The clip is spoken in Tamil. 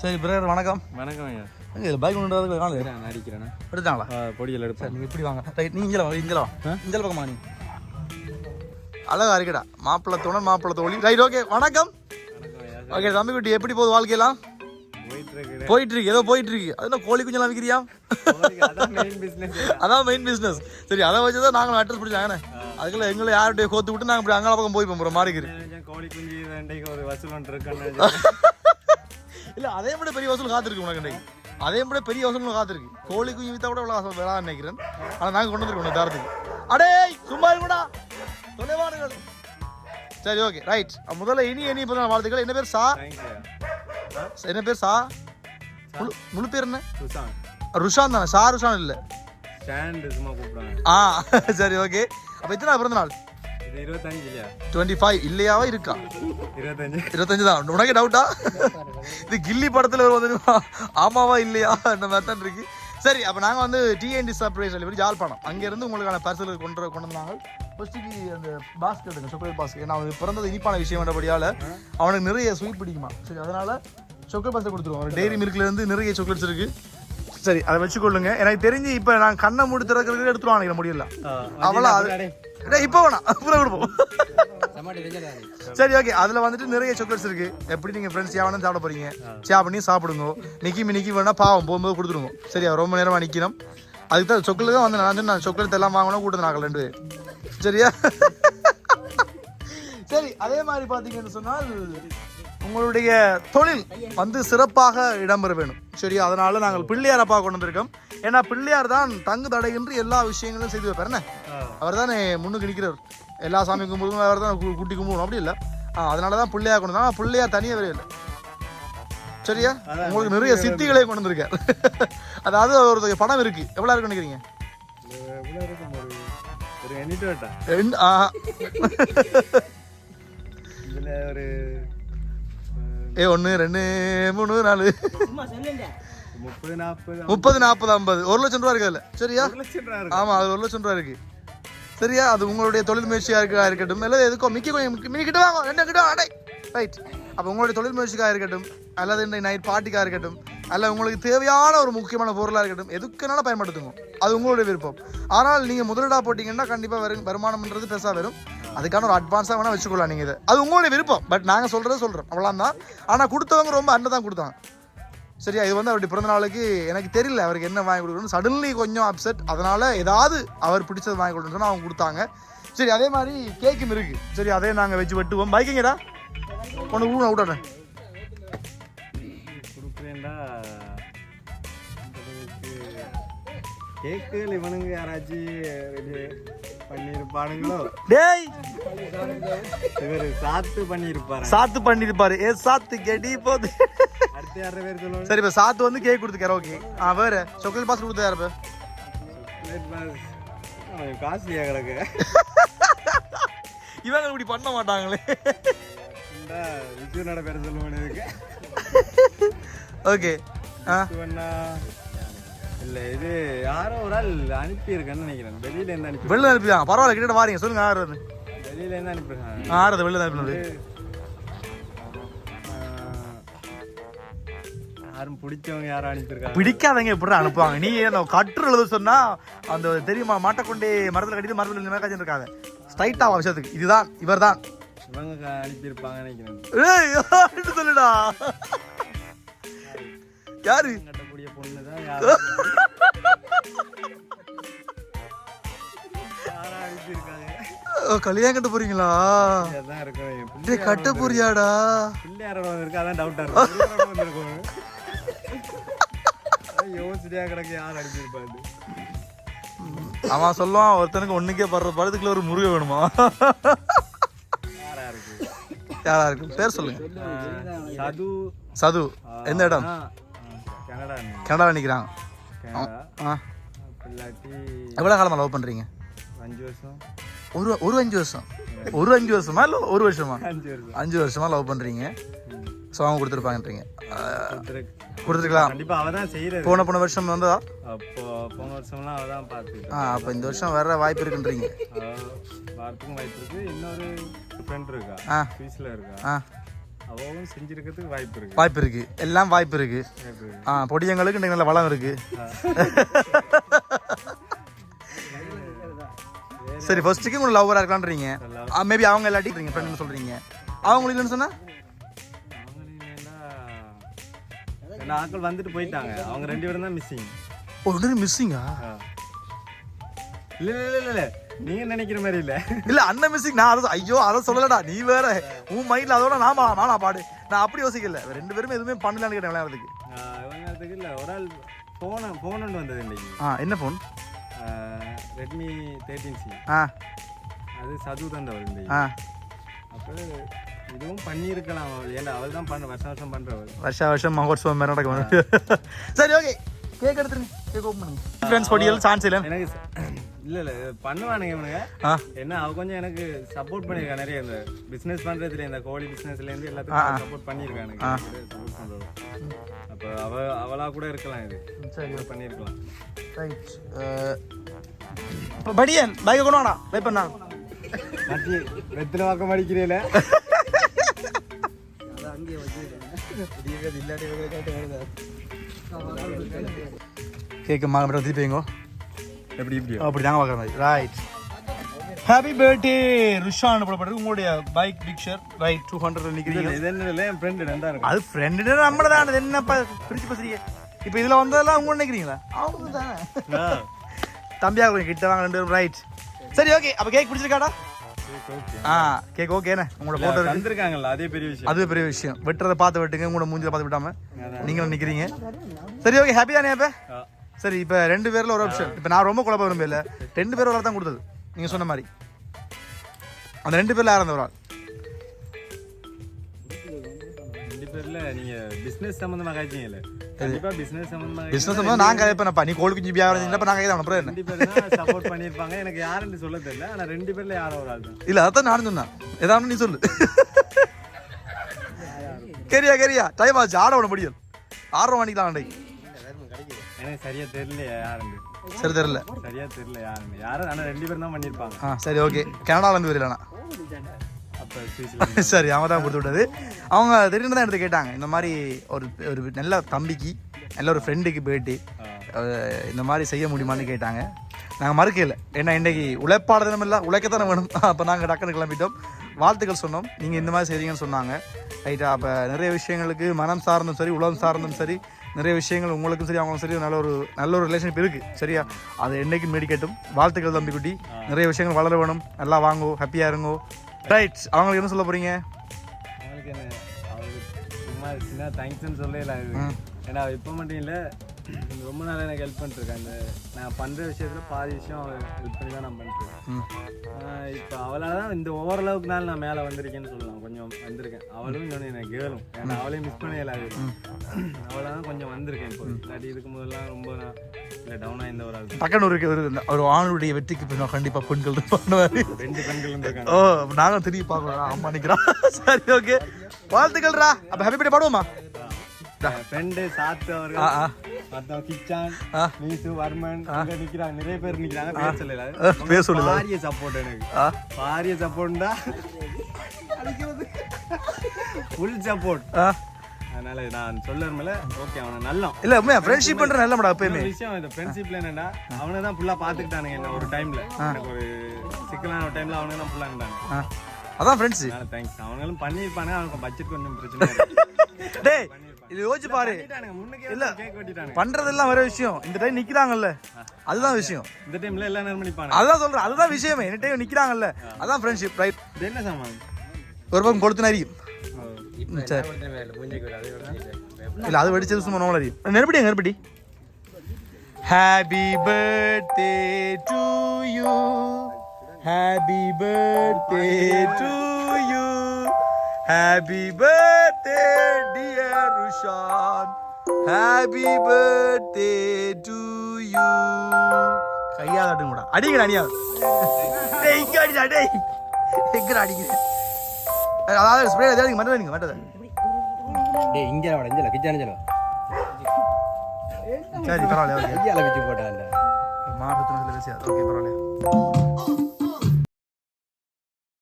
சரி பிரதர் வணக்கம். வணக்கம் ஐயா. இது பைக் கொண்டு வரதுக்கு காணல நான் அடிக்கிறேண்ணா எடுத்தாங்களா பொடியில் எடுப்பேன் சரி நீ இப்படி வாங்க. ரைட் நீ இங்கே வாங்க இங்கே வா ஆ? இங்கே பக்கமா நீ. அழகா இருக்கடா. மாப்பிள்ளை துணை மாப்பிள்ளை தோழி. ரைட் ஓகே வணக்கம். ஓகே தம்பி குட்டி எப்படி போகுது வாழ்க்கையெல்லாம்? போயிட்டு இருக்கு ஏதோ போயிட்டு இருக்கு அது என்ன கோழி குஞ்செல்லாம் விற்கிறியா? அதான் மெயின் பிஸ்னஸ் அதான் சரி அதை வச்சு தான் நாங்களும் அட்ரஸ் பிடிச்சாங்கண்ணே அதுக்குள்ள எங்களை யார்கிட்டயும் கோத்து விட்டு நாங்கள் இப்படி அங்கால பக்கம் போய் போகிறோம் மாறிக்கிரு கோழி குஞ்சு ஒரு வசூல் ஒன்று இல்ல அதே விட பெரிய வசூல் காத்திருக்கு உனக்கு இன்னைக்கு அதே விட பெரிய வசூல் காத்திருக்கு. கோழி குஞ்சு வித்தா கூட இவ்வளவு வேணாம் நினைக்கிறேன். ஆனா நாங்க கொண்டு வந்துருக்கோம் தரத்துக்கு. அடே சும்மா இருக்கா தொலைவானுங்கள் சரி ஓகே ரைட் முதல்ல இனி இனி இப்போ வாழ்த்துக்கள். என்ன பேர்? சா? என்ன பேர்? சா? முழு பேர் என்ன? ருஷான். தானே? சா ருஷான் இல்ல. ஆ சரி ஓகே அப்ப எத்தனை பிறந்த நாள்? இருபத்தஞ்சு இல்லையா? டுவெண்ட்டி ஃபைவ் இல்லையாவா இருக்கா? இருபத்தஞ்சு. இருபத்தஞ்சு தான். உனக்கு டவுட்டா இது கில்லி படத்துல வந்து ஆமாவா இல்லையா? இந்த மாதிரி தான் இருக்கு. சரி அப்போ நாங்கள் வந்து டிஎன்டி சர்ப்ரைஸ் டெலிவரி ஜாழ்ப்பாணம் அங்கேருந்து உங்களுக்கான பார்சல் கொண்டு கொண்டு வந்தாங்க. ஃபர்ஸ்ட்டுக்கு அந்த பாஸ்கெட் எடுங்க சாக்லேட் பாஸ்கெட் ஏன்னா அவனுக்கு பிறந்தது இனிப்பான விஷயம் என்றபடியால் அவனுக்கு நிறைய ஸ்வீட் பிடிக்குமா? சரி அதனால சாக்லேட் பாஸ்கெட் கொடுத்துருவோம். டெய்ரி மில்க்ல இருந்து நிறைய சாக்லேட்ஸ் இருக்கு. சரி அதை வச்சுக்கொள்ளுங்க. எனக்கு தெரிஞ்சு இப்போ நான் கண்ணை மூடி திறக்கிறதுக்கு எடுத்துருவாங்க முடியல. அவ்வளோ அது இப்போ வேணாம். அப்புறம் கொடுப்போம் சரி ஓகே அதுல வந்துட்டு நிறைய சாக்லேட்ஸ் இருக்கு. எப்படி நீங்க ஃப்ரெண்ட்ஸ் யாவனும் சாப்பிட போறீங்க? ஷேர் பண்ணி சாப்பிடுங்க. நிக்கி நிக்கி வேணா பாவம் போகும்போது கொடுத்துருங்க சரியா? ரொம்ப நேரமா நிக்கணும். அதுக்கு தான் சாக்லேட் தான் வந்து நான் சொன்னேன், நான் சாக்லேட் எல்லாம் வாங்கணும் கூட்டது நாங்கள் ரெண்டு சரியா? சரி அதே மாதிரி பார்த்தீங்கன்னு சொன்னால் உங்களுடைய தொழில் வந்து சிறப்பாக இடம்பெற வேணும். சரியா? அதனால நாங்கள் பிள்ளையாரப்பா கொண்டு வந்திருக்கோம். ஏன்னா பிள்ளையார் தான் தங்கு தடையின்றி எல்லா விஷயங்களும் செய்து வைப்பார். என்ன? அவர் தானே முன்னுக்கு நிற்கிறவர் எல்லா சாமி கும்பிடுவோம் அவர் தான் குட்டி கும்பிடுவோம். அப்படி இல்லை. ஆ அதனால தான் பிள்ளையார் கொண்டு வந்தோம் பிள்ளையார் தனியாக வரவே இல்லை. சரியா? உங்களுக்கு நிறைய சித்திகளே கொண்டு வந்திருக்கார். அதாவது ஒரு படம் இருக்கு. எவ்வளோ இருக்கு நினைக்கிறீங்க? ஏ ஒன்று ரெண்டு மூணு நாலு. முப்பது நாற்பது முப்பது நாற்பது ஐம்பது. ஒரு லட்சம் ரூபா இருக்கு அதில். சரியா? ஆமாம் அது ஒரு லட்சம் ரூபா இருக்கு. சரியா? அது உங்களுடைய தொழில் முயற்சியாக இருக்க இருக்கட்டும். இல்லை எதுக்கோ மிக்கி கொஞ்சம் மினி கிட்ட வாங்க. ரெண்டு கிட்ட அடை ரைட் அப்போ உங்களுடைய தொழில் முயற்சிக்காக இருக்கட்டும். அல்லது இந்த நைட் பார்ட்டிக்காக இருக்கட்டும். அல்ல உங்களுக்கு தேவையான ஒரு முக்கியமான பொருளாக இருக்கட்டும். எதுக்குனாலும் பயன்படுத்துங்க. அது உங்களுடைய விருப்பம். ஆனால் நீங்கள் முதலீடாக போட்டிங்கன்னா கண்டிப்பாக வரும் வருமானம்ன்றது பெருசாக வரும். அதுக்கான ஒரு அட்வான்ஸாக வேணால் வச்சுக்கொள்ளலாம் நீங்கள் இதை. அது உங்களுடைய விருப்பம். பட் நாங்கள் சொல்கிறத சொல்கிறோம் அவ்வளோதான் தான் ஆனால் கொடுத்தவங்க ரொம்ப அண்ணன் தான் கொடுத்தாங்க. சரியா? இது வந்து அவருடைய பிறந்த நாளுக்கு எனக்கு தெரியல அவருக்கு என்ன வாங்கி கொடுக்கணும் சடன்லி கொஞ்சம் அப்செட் அதனால ஏதாவது அவர் பிடிச்சது வாங்கி கொடுக்கணும்னு அவங்க கொடுத்தாங்க. சரி அதே மாதிரி கேக்கும் இருக்கு. சரி அதே நாங்கள் வச்சு வெட்டுவோம். பைக்கிங்கடா. ஒன்று ஊன விட்டானே கொடுக்குறேன்டா. கேக்குகள் இவனுங்க யாராச்சும் ரெடி பண்ணியிருப்பானுங்களோ? டேய்! இவர் சாத்து பண்ணியிருப்பாரு? சாத்து பண்ணிருப்பாரு ஏ சாத்து கெடி போகுது சரி இப்போ சாத்து வந்து கேக் கொடுத்துக்கார ஓகே ஆ வேற. சாக்லேட் பாஸ் கொடுத்தா யாரு காஸ்ட்லியா கிடக்கு? இவங்க இப்படி பண்ண மாட்டாங்களே. விஷ்ணுனோட பேர் சொல்லுவானு இருக்கு ஓகே இல்ல இது யாரோ ஒரு ஆள் அனுப்பியிருக்கேன்னு நினைக்கிறேன். வெளியில இருந்து அனுப்பி வெளில அனுப்பிதாங்க பரவாயில்ல கிட்ட வாரீங்க. சொல்லுங்க அது வெளியில இருந்து அனுப்பியிருக்காங்க ஆறது வெளில அனுப்பினது. யாரும் பிடிச்சவங்க யாரும் அனுப்பியிருக்காங்க பிடிக்காதவங்க எப்படி அனுப்புவாங்க? நீ என்ன கட்டுரை எழுத சொன்னா அந்த தெரியுமா மாட்டை மரத்தில் கட்டிட்டு மரத்தில் இந்த மாதிரி காய்ச்சி இருக்காங்க ஸ்ட்ரைட்டா விஷயத்துக்கு. இதுதான் இவர்தான். இவங்க க- அனுப்பியிருப்பாங்கன்னு நினைக்கிறேன். சொல்லுடா. யாரு? கட்டக்கூடிய பொண்ணு தான் கல்யாணம் கட்ட போறீங்களா? தான் இருக்கும் கட்ட போறியாடா. பிள்ளையாரோட வந்திருக்கு அதான் டவுட்டா இருக்கு. யோசிச்சிட்டே கிடக்கு யார் அனுப்பியிருப்பாரு அவன் சொல்லுவான் ஒருத்தனுக்கு ஒண்ணுக்கே படுற படத்துக்குள்ள ஒரு முருகை வேணுமா? யாரா இருக்கு? யாரா இருக்கு? பேர் சொல்லுங்க. சது. சது. எந்த இடம்? கனடா கனடா நிக்கிறாங்க கனடா? ஆ இல்லாட்டி எவ்வளவு காலமா லவ் பண்றீங்க? அஞ்சு வருஷம். ஒரு ஒரு அஞ்சு வருஷம். ஒரு அஞ்சு வருஷமா இல்ல ஒரு வருஷமா? அஞ்சு வருஷம். அஞ்சு வருஷமா லவ் பண்றீங்க. ஸோ அவங்க கொடுத்துருப்பாங்கன்றீங்க கொடுத்துருக்கலாம். கண்டிப்பா அவ தான் செய்யறது. போன போன வருஷம் வந்ததா? அப்போ போன வருஷம்லாம் அவ தான் பார்த்துக்கிட்டா ஆ அப்போ இந்த வருஷம் வர வாய்ப்பு இருக்குன்றீங்க. வாரத்துக்கும் வாய்ப்பு இருக்கு. இன்னொரு ஃப்ரெண்ட் இருக்கா? ஆ. ஸ்வீஸ்ல இருக்கா? ஆ. அவவும் செஞ்சிருக்கிறதுக்கு வாய்ப்பு இருக்கு. வாய்ப்பு இருக்கு. எல்லாம் வாய்ப்பு இருக்கு. வாய்ப்பு இருக்கு. ஆ பொடியங்களுக்கு இன்னைக்கு நல்ல வளம் இருக்கு. சரி ஃபர்ஸ்ட்டுக்கு உங்களுக்கு லவ்வராக இருக்கலான்றீங்க மேபி அவங்க இல்லாட்டி ஃப்ரெண்ட்னு சொல்றீங்க. அவங்களுக்கு இல்லைன்னு சொன்னா? ரெண்டு ஆட்கள் வந்துட்டு போயிட்டாங்க. அவங்க ரெண்டு பேரும் தான் மிஸ்ஸிங் ஒன்று மிஸ்ஸிங்கா இல்ல இல்ல இல்ல இல்ல. நீங்க நினைக்கிற மாதிரி இல்ல. இல்ல அண்ணன் மிஸ்ஸிங் நான் அதை ஐயோ அதை சொல்லலடா. நீ வேற. உன் மைண்ட்ல அதோட நாம நானா பாடு. நான் அப்படி யோசிக்கல. ரெண்டு பேருமே எதுவுமே பண்ணலான்னு கேட்டேன் விளையாடுறதுக்கு. இவங்களுக்கு இல்ல. ஒரு ஆள் போன போன் ஒன்று வந்தது இன்னைக்கு. ஆ என்ன ஃபோன் ரெட்மி தேர்ட்டின் சி ஆ. அது சது தந்தவள் இன்னைக்கு. ஆ. அப்போ இதுவும் பண்ணியிருக்கலாம் அவள். ஏன்னா அவள் தான் பண்ண வருஷம் வருஷம் பண்றவள் வருஷா வருஷம் மகோத்சவம் மாதிரி நடக்கும். சரி ஓகே கேக் எடுத்துருங்க. கேக் ஓப்பன் பண்ணுங்க. ஃப்ரெண்ட்ஸ் பொடியல் சான்ஸ் இல்லை. எனக்கு இல்ல இல்ல பண்ணுவானுங்க இவனுங்க. என்ன அவ கொஞ்சம் எனக்கு சப்போர்ட் பண்ணியிருக்கா நிறைய இந்த பிசினஸ் பண்றதுல இந்த கோழி பிசினஸ்ல இருந்து எல்லாத்துக்கும் சப்போர்ட் பண்ணியிருக்கா எனக்கு சப்போர்ட் பண்றவள். அப்போ அவ அவளா கூட இருக்கலாம் இது. சரி கூட பண்ணியிருக்கலாம். ரைட் படியன் பைக்கை கொண்டு வாடா. வெயிட் பண்ணா. மச்சி வெத்தின வாக்கம் அடிக்கிறீல கேக்கு மகன் மட்டும் திருப்பி வைங்கோ எப்படி இப்படி அப்படி தாங்க பார்க்குற மாதிரி. ரைட் ஹாப்பி பர்த்டே ருஷான் போடப்பட்டது உங்களுடைய bike picture right two hundred நிற்கிறீங்க இது என்ன இல்லை என் ஃப்ரெண்டு ரெண்டா இருக்கும் அது ஃப்ரெண்டு நம்மள தான் அது என்னப்பா பிரிச்சு பேசுறீங்க இப்போ இதில் வந்ததெல்லாம் உங்க நினைக்கிறீங்களா? அவங்க தானே ஆ. தம்பியா கொஞ்சம் கிட்ட வாங்க ரெண்டு பேரும். ரைட் சரி ஓகே அப்போ கேக் பிடிச்சிருக்காடா. ஆ கேக் ஓகேண்ணே உங்களோட போட்டோ இருக்கு. தந்திருக்காங்கல்ல அதே பெரிய விஷயம். அது பெரிய விஷயம். வெட்டுறதை பார்த்து வெட்டுங்க உங்களோட மூஞ்சில பார்த்து விட்டாம. நீங்களும் நிக்கிறீங்க. சரி ஓகே ஹாப்பி தானே அப்ப. சரி இப்போ ரெண்டு பேர்ல ஒரு ஆப்ஷன் இப்போ நான் ரொம்ப குழப்ப விரும்பல. ரெண்டு பேர் ஒரு தான் கொடுத்தது. நீங்க சொன்ன மாதிரி. அந்த ரெண்டு பேர்ல யார் அந்த ஒரு ஆள்? ரெண்டு பேர்ல நீங்க பிசினஸ் சம்பந்தமா காய்ச்சீங்கல்ல பிசினஸ் சம்பந்தமா நான் கதைப்பேனப்பா நீ கோழி குஞ்சு வியாபாரம் செஞ்சப்ப நான் கதை அப்புறம் ரெண்டு பேர் தான் சப்போர்ட் பண்ணிருப்பாங்க எனக்கு யாருன்னு சொல்ல தெரியல ஆனா ரெண்டு பேர்ல யாரோ ஒரு ஆள் தான் இல்ல அதான் நானும் சொன்னேன். ஏதாவது நீ சொல்லு. கரியா கரியா. டைம் ஆச்சு. ஆட விட முடியும் ஆர்வம் மணிக்கலாம் அன்றைக்கு எனக்கு சரியா தெரியல யாருன்னு. சரி தெரியல. சரியா தெரியல யாருன்னு. யாரும் ஆனா ரெண்டு பேரும் தான் பண்ணிருப்பாங்க ஆ சரி ஓகே கனடால இருந்து வரலண்ணா சரி அவங்க தான் கொடுத்து விட்டது. அவங்க திடீர்னு தான் எடுத்து கேட்டாங்க. இந்த மாதிரி ஒரு ஒரு நல்ல தம்பிக்கு நல்ல ஒரு ஃப்ரெண்டுக்கு பர்த்டே இந்த மாதிரி செய்ய முடியுமான்னு கேட்டாங்க. நாங்கள் மறுக்கல. ஏன்னா இன்றைக்கி உழைப்பாட தினம் இல்லை உழைக்கத்தானே வேணும். அப்போ நாங்கள் டக்குன்னு கிளம்பிட்டோம். வாழ்த்துக்கள் சொன்னோம். நீங்கள் இந்த மாதிரி செய்றீங்கன்னு சொன்னாங்க. ரைட்டா அப்போ நிறைய விஷயங்களுக்கு மனம் சார்ந்தும் சரி உலகம் சார்ந்தும் சரி நிறைய விஷயங்கள் உங்களுக்கும் சரி அவங்களுக்கும் சரி நல்ல ஒரு நல்ல ஒரு ரிலேஷன்ஷிப் இருக்குது சரியா? அது என்னைக்கும் மேடிக்கட்டும் வாழ்த்துக்கள் தம்பி குட்டி நிறைய விஷயங்கள் வளர வேணும். நல்லா வாங்கோ ஹாப்பியாக இருங்கோ. ரைட் அவங்களுக்கு என்ன சொல்ல போகிறீங்க அவங்களுக்கு என்ன அவங்களுக்கு சும்மா சின்ன தேங்க்ஸ்னு சொல்லல ஏன்னா இப்போ மட்டும் இல்லை ரொம்ப நாள் எனக்கு ஹெல்ப் பண்ணிருக்கேன் அந்த நான் பண்ணுற விஷயத்தில் பாதி விஷயம் அவள் ஹெல்ப் பண்ணி தான் நான் பண்ணிருக்கேன் இப்போ அவளால் தான் இந்த ஓரளவுக்கு நாள் நான் மேலே வந்திருக்கேன்னு சொல்லலாம். கொஞ்சம் வந்திருக்கேன். அவளும் இன்னொன்று எனக்கு கேளும். ஏன்னா அவளையும் மிஸ் பண்ண இயலாது அவளால் தான் கொஞ்சம் வந்திருக்கேன் இப்போ. இல்லாட்டி இதுக்கு முதல்லாம் ரொம்ப நான் இல்லை டவுனாக இந்த ஒரு ஆள். டக்குன்னு ஒரு ஒரு ஆணுடைய வெற்றிக்கு பின்ன கண்டிப்பா பெண்கள் பண்ணுவாரு ரெண்டு பெண்கள் இருந்திருக்காங்க. ஓ நாங்களும் திரும்பி பார்க்கலாம் அம்மா நிக்கிறோம் சரி ஓகே வாழ்த்துக்கள்ரா அப்ப ஹாப்பி பர்த்டே பாடுவோமா? ஃப்ரெண்டு சாத்து அவர்கள். ஆ. மீசு வர்மன் இங்க நிக்கிறாங்க நிறைய பேர் நிக்கிறாங்க. பேர் சொல்லல. பேர் சொல்லல. பாரிய சப்போர்ட் எனக்கு. பாரிய சப்போர்ட்டா ஃபுல் சப்போர்ட். அதனால நான் சொல்லறமல ஓகே அவன நல்லம் இல்ல உண்மையா ஃப்ரெண்ட்ஷிப் பண்ற நல்ல எப்பயுமே. விஷயம் இந்த ஃப்ரெண்ட்ஷிப்ல என்னன்னா அவனை தான் ஃபுல்லா பாத்துக்கிட்டானுங்க என்ன ஒரு டைம்ல எனக்கு ஒரு சிக்கலான டைம்ல அவனுங்க தான் ஃபுல்லா இருந்தாங்க. அதான் ஃப்ரெண்ட்ஸ் தேங்க்ஸ் அவங்களும் பண்ணிருப்பானுங்க அவனுக்கு பட்ஜெட் கொஞ்சம் பிரச்சனை. டேய் இது யோசிச்சு பாரு. இல்ல. பண்றதெல்லாம் வேற விஷயம். இந்த டைம் நிக்கிறாங்கல்ல. அதுதான் விஷயம். இந்த டைம்ல எல்லா நேரம் பண்ணிப்பானுங்க அதுதான் சொல்றேன். அதுதான் விஷயமே. இந்த டைம் நிக்கிறாங்கல்ல. அதான் ஃப்ரெண்ட்ஷிப் ரைட் என்ன சாமான்? ஒரு பக்கம் கொளுத்து நரியும் சரி. இல்ல அது வெடிச்சது சும்மா நோமல் அறியும் நெருப்படி நெருப்படி. Happy birthday to you happy birthday to you happy birthday dear Rushan happy birthday to you கையால் அடிங்க கூட அடிங்கடா அடியா டேய் இங்க அடிடா டேய். எங்கடா அடிக்கிறேன்? அதாவது ஸ்ப்ரே எதாவது மட்டும் நீங்க மட்டும் டேய் இங்கே வாடா இங்கே கிச்சான சொல்லு சரி பரவாயில்ல ஓகே. கையால வச்சு போட்டான்டா மாற்றத்தினத்தில் பேசியாது ஓகே பரவாயில்ல